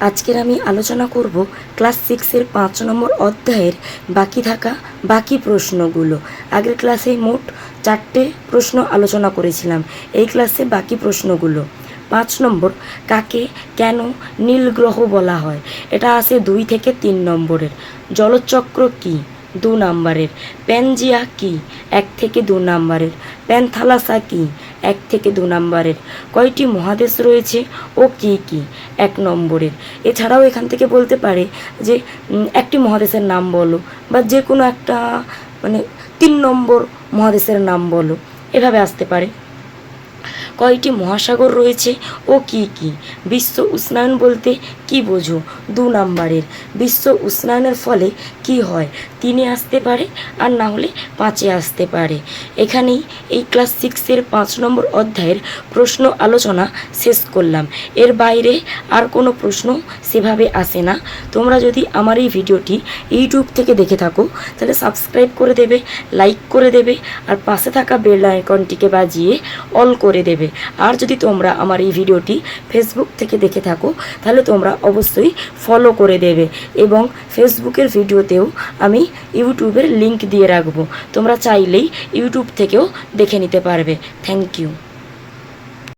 আজকের আমি আলোচনা করব ক্লাস সিক্সের পাঁচ নম্বর অধ্যায়ের বাকি থাকা বাকি প্রশ্নগুলো। আগের ক্লাসে মোট চারটে প্রশ্ন আলোচনা করেছিলাম। এই ক্লাসে বাকি প্রশ্নগুলো। পাঁচ নম্বর, কাকে কেন নীল গ্রহ বলা হয়? এটা আছে দুই থেকে তিন নম্বরের। জলচক্র কি? দু নাম্বারের। প্যানজিয়া কি? এক থেকে দু নাম্বারের। প্যানথালাসা কি? এক থেকে দু নম্বরের। কয়টি মহাদেশ রয়েছে ও কি কি? এক নম্বরের। এছাড়াও এখান থেকে বলতে পারে যে একটি মহাদেশের নাম বলো বা যে কোনো একটা মানে তিন নম্বর মহাদেশের নাম বলো। এভাবে আসতে পারে। কয়টি মহাসাগর রয়েছে ও কি কি? বিশ্ব উষ্ণায়ন বলতে কি বোঝো? দু নাম্বারের, বিশ্ব উষ্ণায়নের ফলে কি হয়? তিনে আসতে পারে আর না হলে পাঁচে আসতে পারে। এখানেই এই ক্লাস সিক্সের পাঁচ নম্বর অধ্যায়ের প্রশ্ন আলোচনা শেষ করলাম। এর বাইরে আর কোনো প্রশ্ন সেভাবে আসে না। তোমরা যদি আমার এই ভিডিওটি ইউটিউব থেকে দেখে থাকো, তাহলে সাবস্ক্রাইব করে দেবে, লাইক করে দেবে, আর পাশে থাকা বেল আইকনটিকে বাজিয়ে অল করে দেবে। আর যদি তোমরা আমার এই ভিডিওটি ফেসবুক থেকে দেখে থাকো, তাহলে তোমরা অবশ্যই ফলো করে দেবে এবং ফেসবুকের ভিডিওতেও আমি ইউটিউবের লিংক দিয়ে রাখব। তোমরা চাইলেই ইউটিউব থেকেও দেখে নিতে পারবে। Thank you